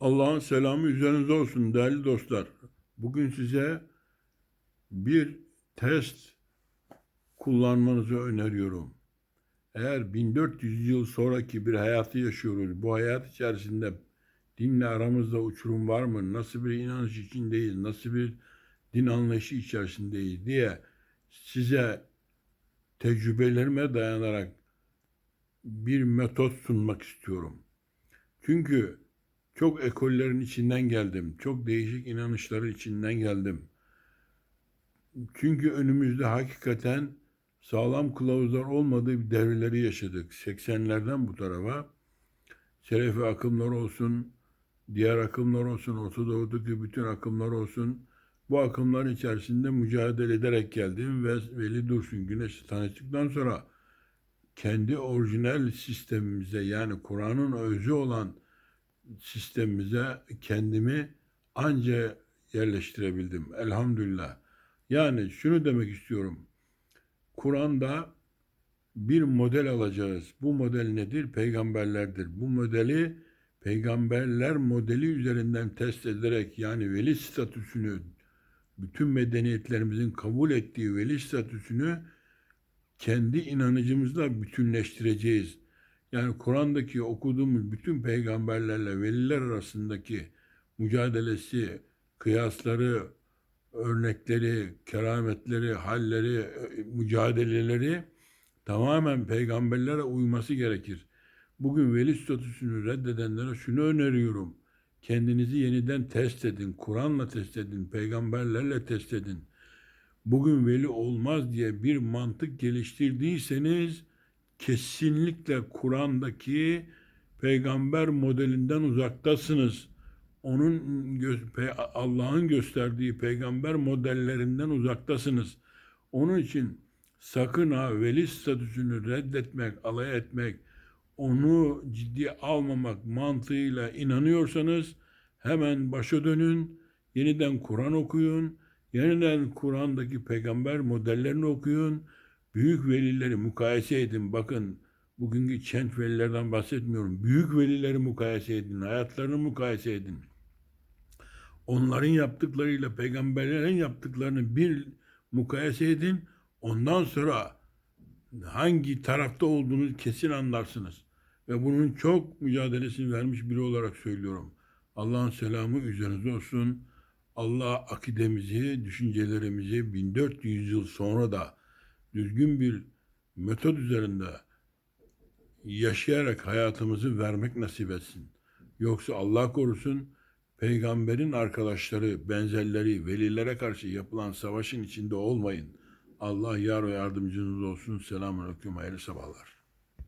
Allah'ın selamı üzerinize olsun değerli dostlar. Bugün size bir test kullanmanızı öneriyorum. Eğer 1400 yıl sonraki bir hayatı yaşıyoruz, bu hayat içerisinde dinle aramızda uçurum var mı, nasıl bir inanış içindeyiz, nasıl bir din anlayışı içerisindeyiz diye size tecrübelerime dayanarak bir metot sunmak istiyorum. Çünkü çok ekollerin içinden geldim. Çok değişik inanışların içinden geldim. Çünkü önümüzde hakikaten sağlam kılavuzlar olmadığı bir devreleri yaşadık. 80'lerden bu tarafa Selefi akımlar olsun, diğer akımlar olsun, Orta Doğu'daki bütün akımlar olsun. Bu akımların içerisinde mücadele ederek geldim ve Veli Dursun Güneş'i tanıştıktan sonra kendi orijinal sistemimize yani Kur'an'ın özü olan sistemimize kendimi anca yerleştirebildim. Elhamdülillah. Yani şunu demek istiyorum. Kur'an'da bir model alacağız. Bu model nedir? Peygamberlerdir. Bu modeli peygamberler modeli üzerinden test ederek yani veli statüsünü bütün medeniyetlerimizin kabul ettiği veli statüsünü kendi inanıcımızla bütünleştireceğiz. Yani Kur'an'daki okuduğumuz bütün peygamberlerle veliler arasındaki mücadelesi, kıyasları, örnekleri, kerametleri, halleri, mücadeleleri tamamen peygamberlere uyması gerekir. Bugün veli statüsünü reddedenlere şunu öneriyorum. Kendinizi yeniden test edin. Kur'an'la test edin. Peygamberlerle test edin. Bugün veli olmaz diye bir mantık geliştirdiyseniz kesinlikle Kur'an'daki peygamber modelinden uzaktasınız. Onun Allah'ın gösterdiği peygamber modellerinden uzaktasınız. Onun için sakın ha veli statüsünü reddetmek, alay etmek, onu ciddiye almamak mantığıyla inanıyorsanız hemen başa dönün, yeniden Kur'an okuyun, yeniden Kur'an'daki peygamber modellerini okuyun, büyük velileri mukayese edin. Bakın bugünkü çent velilerden bahsetmiyorum. Büyük velileri mukayese edin, hayatlarını mukayese edin. Onların yaptıklarıyla peygamberlerin yaptıklarını bir mukayese edin. Ondan sonra hangi tarafta olduğunuzu kesin anlarsınız. Ve bunun çok mücadelesini vermiş biri olarak söylüyorum. Allah'ın selamı üzerinize olsun. Allah akidemizi, düşüncelerimizi 1400 yıl sonra da düzgün bir metot üzerinde yaşayarak hayatımızı vermek nasip etsin. Yoksa Allah korusun peygamberin arkadaşları, benzerleri, velilere karşı yapılan savaşın içinde olmayın. Allah yar ve yardımcınız olsun. Selamun aleyküm, hayırlı sabahlar.